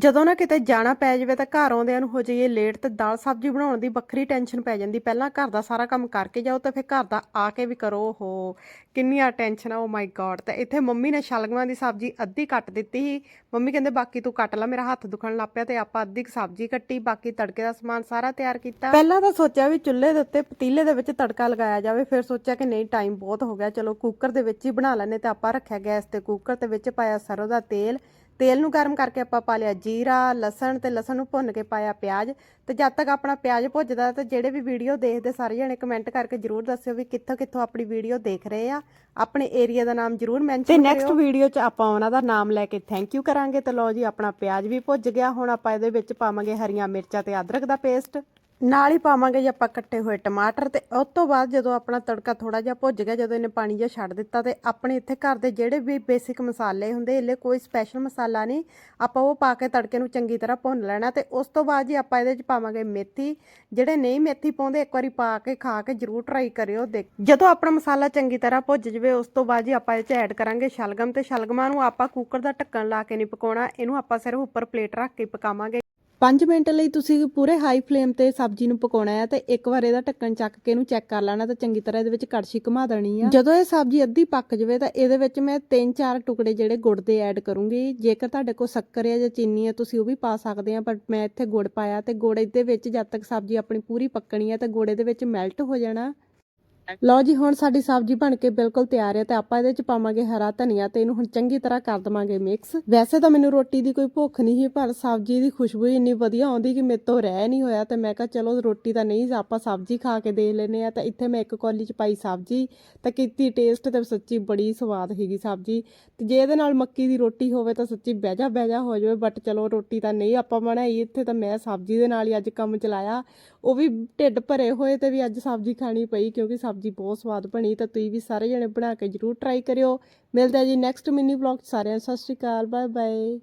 ਜਦੋਂ ਨਾ ਕਿਤੇ ਜਾਣਾ ਪੈ ਜਾਵੇ ਤਾਂ ਘਰ ਆਉਂਦਿਆਂ ਨੂੰ ਹੋ ਜਾਈਏ ਲੇਟ ਤੇ ਦਾਲ ਸਬਜ਼ੀ ਬਣਾਉਣ ਦੀ ਵੱਖਰੀ ਟੈਨਸ਼ਨ ਪੈ ਜਾਂਦੀ। ਪਹਿਲਾਂ ਘਰ ਦਾ ਸਾਰਾ ਕੰਮ ਕਰਕੇ ਜਾਓ ਤੇ ਫਿਰ ਘਰ ਦਾ ਆ ਕੇ ਵੀ ਕਰੋ ਹੋ ਕਿੰਨੀਆਂ ਟੈਨਸ਼ਨ ਆ ਓ ਮਾਈ ਗॉड ਤੇ ਇੱਥੇ ਮੰਮੀ ਨੇ ਸ਼ਲਗਮਾਂ ਦੀ ਸਬਜ਼ੀ ਅੱਧੀ ਕੱਟ ਦਿੱਤੀ ਸੀ। ਮੰਮੀ ਕਹਿੰਦੇ, ਬਾਕੀ ਤੂੰ ਕੱਟ ਲੈ, ਮੇਰਾ ਹੱਥ ਦੁਖਣ ਲੱਗ ਪਿਆ ਤੇ ਆਪਾਂ ਅੱਧੀ ਕੁ ਸਬਜ਼ੀ ਕੱਟੀ, ਬਾਕੀ ਤੜਕੇ ਦਾ ਸਮਾਨ ਸਾਰਾ ਤਿਆਰ ਕੀਤਾ। ਪਹਿਲਾਂ ਤਾਂ ਸੋਚਿਆ ਵੀ ਚੁੱਲ੍ਹੇ ਦੇ ਉੱਤੇ, ਪਤੀਲੇ ਦੇ ਵਿੱਚ ਤੜਕਾ ਲਗਾਇਆ ਜਾਵੇ, ਫਿਰ ਸੋਚਿਆ ਕਿ ਨਹੀਂ ਟਾਈਮ ਬਹੁਤ ਹੋ ਗਿਆ, ਚਲੋ ਕੁੱਕਰ ਦੇ ਵਿੱਚ ਹੀ ਬਣਾ ਲੈਨੇ ਤੇ ਆਪਾਂ ਰੱਖਿਆ ਗੈਸ ਤੇ ਕੁੱਕਰ ਤੇ ਵਿੱਚ ਪਾਇਆ ਸਰੋਂ ਦਾ ਤੇਲ ਤੇਲ ਨੂੰ ਗਰਮ ਕਰਕੇ ਆਪਾਂ ਪਾ ਲਿਆ ਜੀਰਾ ਲਸਣ ਤੇ ਲਸਣ ਨੂੰ ਭੁੰਨ ਕੇ ਪਾਇਆ ਪਿਆਜ਼। ਤੇ ਜਦ ਤੱਕ ਆਪਣਾ ਪਿਆਜ਼ ਭੁੱਜਦਾ ਤੇ ਜਿਹੜੇ ਵੀ ਵੀਡੀਓ ਦੇਖਦੇ ਸਾਰੇ ਜਣੇ ਕਮੈਂਟ ਕਰਕੇ ਜਰੂਰ ਦੱਸਿਓ ਵੀ ਕਿੱਥੋਂ ਕਿੱਥੋਂ ਆਪਣੀ ਵੀਡੀਓ ਦੇਖ ਰਹੇ ਆ। ਆਪਣੇ ਏਰੀਆ ਦਾ ਨਾਮ ਜਰੂਰ ਮੈਂਸ਼ਨ ਕਰਿਓ। ਤੇ ਨੈਕਸਟ ਵੀਡੀਓ 'ਚ ਆਪਾਂ ਉਹਨਾਂ ਦਾ ਨਾਮ ਲੈ ਕੇ ਥੈਂਕ ਯੂ ਕਰਾਂਗੇ। ਤੇ ਲਓ ਜੀ ਆਪਣਾ ਪਿਆਜ਼ ਵੀ ਭੁੱਜ ਗਿਆ। ਹੁਣ ਆਪਾਂ ਇਹਦੇ ਵਿੱਚ ਪਾਵਾਂਗੇ ਹਰੀਆਂ ਮਿਰਚਾਂ ਤੇ ਅਦਰਕ ਦਾ ਪੇਸਟ ਨਾਲ ਹੀ ਪਾਵਾਂਗੇ ਜੀ ਆਪਾਂ ਕੱਟੇ ਹੋਏ ਟਮਾਟਰ ਤੇ ਉਸ ਤੋਂ ਬਾਅਦ ਜਦੋਂ ਆਪਣਾ ਤੜਕਾ ਥੋੜਾ ਜਿਹਾ ਭੁੱਜ ਗਿਆ, ਜਦੋਂ ਇਹਨੇ ਪਾਣੀ ਜਿਹਾ ਛੱਡ ਦਿੱਤਾ ਤੇ ਆਪਣੇ ਇੱਥੇ ਘਰ ਦੇ ਜਿਹੜੇ ਵੀ ਬੇਸਿਕ ਮਸਾਲੇ ਹੁੰਦੇ, ਇਹਲੇ ਕੋਈ ਸਪੈਸ਼ਲ ਮਸਾਲਾ ਨਹੀਂ, ਆਪਾਂ ਉਹ ਪਾ ਕੇ ਤੜਕੇ ਨੂੰ ਚੰਗੀ ਤਰ੍ਹਾਂ ਭੁੰਨ ਲੈਣਾ ਤੇ ਉਸ ਤੋਂ ਬਾਅਦ ਜੀ ਆਪਾਂ ਇਹਦੇ ਵਿੱਚ ਪਾਵਾਂਗੇ ਮੇਥੀ, ਜਿਹੜੇ ਨਹੀਂ ਮੇਥੀ ਪਾਉਂਦੇ ਇੱਕ ਵਾਰੀ ਪਾ ਕੇ, ਖਾ ਕੇ ਜਰੂਰ ਟਰਾਈ ਕਰਿਓ, ਦੇਖ ਜਦੋਂ ਆਪਣਾ ਮਸਾਲਾ ਚੰਗੀ ਤਰ੍ਹਾਂ ਭੁੱਜ ਜਵੇ, ਉਸ ਤੋਂ ਬਾਅਦ ਜੀ ਆਪਾਂ ਇਹ ਚ ਐਡ ਕਰਾਂਗੇ ਸ਼ਲਗਮ ਤੇ ਸ਼ਲਗਮਾਂ ਨੂੰ ਆਪਾਂ ਕੁੱਕਰ ਦਾ ਢੱਕਣ ਲਾ ਕੇ ਨਹੀਂ ਪਕਾਉਣਾ, ਇਹਨੂੰ ਆਪਾਂ ਸਿਰਫ ਉੱਪਰ ਪਲੇਟ ਰੱਖ ਕੇ ਪਕਾਵਾਂਗੇ। 5 ਮਿੰਟ ਲਈ ਤੁਸੀਂ ਪੂਰੇ ਹਾਈ ਫਲੇਮ ਤੇ ਸਬਜ਼ੀ ਨੂੰ ਪਕਾਉਣਾ ਹੈ ਤੇ ਇੱਕ ਵਾਰ ਇਹਦਾ ਢੱਕਣ ਚੱਕ ਕੇ ਇਹਨੂੰ ਚੈੱਕ ਕਰ ਲੈਣਾ ਤੇ ਚੰਗੀ ਤਰ੍ਹਾਂ ਇਹਦੇ ਵਿੱਚ ਕੜਛੀ ਘੁਮਾ ਦੇਣੀ ਆ। ਜਦੋਂ ਇਹ ਸਬਜ਼ੀ ਅੱਧੀ ਪੱਕ ਜਾਵੇ ਤਾਂ ਇਹਦੇ ਵਿੱਚ ਮੈਂ 3-4 ਟੁਕੜੇ ਜਿਹੜੇ ਗੁੜ ਦੇ ਐਡ ਕਰੂੰਗੀ। ਜੇਕਰ ਤੁਹਾਡੇ ਕੋਲ ਸ਼ੱਕਰ ਹੈ ਜਾਂ ਚੀਨੀ ਹੈ, ਤੁਸੀਂ ਉਹ ਵੀ ਪਾ ਸਕਦੇ ਆ ਪਰ ਮੈਂ ਇੱਥੇ ਗੁੜ ਪਾਇਆ ਤੇ ਗੁੜ ਇਹਦੇ ਵਿੱਚ ਜਦ ਤੱਕ ਸਬਜ਼ੀ ਆਪਣੀ ਪੂਰੀ ਪੱਕਣੀ ਹੈ ਤੇ ਗੁੜ ਇਹਦੇ ਵਿੱਚ ਮੈਲਟ ਹੋ ਜਾਣਾ। ਲਓ ਜੀ, ਹੁਣ ਸਾਡੀ ਸਬਜ਼ੀ ਬਣ ਕੇ ਬਿਲਕੁਲ ਤਿਆਰ ਹੈ ਤੇ ਆਪਾਂ ਇਹਦੇ ਚ ਪਾਵਾਂਗੇ ਹਰਾ ਧਨੀਆ ਤੇ ਇਹਨੂੰ ਹੁਣ ਚੰਗੀ ਤਰ੍ਹਾਂ ਕਰ ਦਵਾਂਗੇ ਮਿਕਸ ਵੈਸੇ ਤਾਂ ਮੈਨੂੰ ਰੋਟੀ ਦੀ ਕੋਈ ਭੁੱਖ ਨਹੀਂ ਸੀ, ਪਰ ਸਬਜ਼ੀ ਦੀ ਖੁਸ਼ਬੂ ਇੰਨੀ ਵਧੀਆ ਆਉਂਦੀ ਕਿ ਮੇਰੇ ਤੋਂ ਰਹਿ ਨਹੀਂ ਹੋਇਆ ਤੇ ਮੈਂ ਕਿਹਾ ਚਲੋ ਰੋਟੀ ਤਾਂ ਨਹੀਂ, ਆਪਾਂ ਸਬਜ਼ੀ ਖਾ ਕੇ ਦੇ ਲੈਨੇ ਆ ਤਾਂ ਇੱਥੇ ਮੈਂ ਇੱਕ ਕੌਲੀ ਚ ਪਾਈ ਸਬਜ਼ੀ ਤਾਂ ਕੀਤੀ ਟੇਸਟ ਤੇ ਸੱਚੀ ਬੜੀ ਸਵਾਦ ਹੈਗੀ ਸਬਜ਼ੀ। ਤੇ ਜੇ ਇਹਦੇ ਨਾਲ ਮੱਕੀ ਦੀ ਰੋਟੀ ਹੋਵੇ ਤਾਂ ਸੱਚੀ ਬਹਿਜਾ ਬਹਿਜਾ ਹੋ ਜਾਵੇ ਬਟ ਚਲੋ ਰੋਟੀ ਤਾਂ ਨਹੀਂ ਆਪਾਂ ਬਣਾਈ ਇੱਥੇ ਤਾਂ ਮੈਂ ਸਬਜ਼ੀ ਦੇ ਨਾਲ ਹੀ ਅੱਜ ਕੰਮ ਚਲਾਇਆ। ਉਹ ਵੀ ਢਿੱਡ ਭਰੇ ਹੋਏ ਤੇ ਵੀ ਅੱਜ ਸਬਜ਼ੀ ਖਾਣੀ ਪਈ ਕਿਉਂਕਿ ਸਬਜ਼ੀ ਬਹੁਤ ਸਵਾਦ ਬਣੀ ਤਾਂ ਤੁਸੀਂ ਵੀ ਸਾਰੇ ਜਣੇ ਬਣਾ ਕੇ ਜਰੂਰ ਟਰਾਈ ਕਰਿਓ। ਮਿਲਦੇ ਆ ਜੀ ਨੈਕਸਟ ਮਿਨੀ ਵਲੌਗ ਸਾਰਿਆਂ ਨੂੰ ਸਤਿ ਸ਼੍ਰੀ ਅਕਾਲ। Bye bye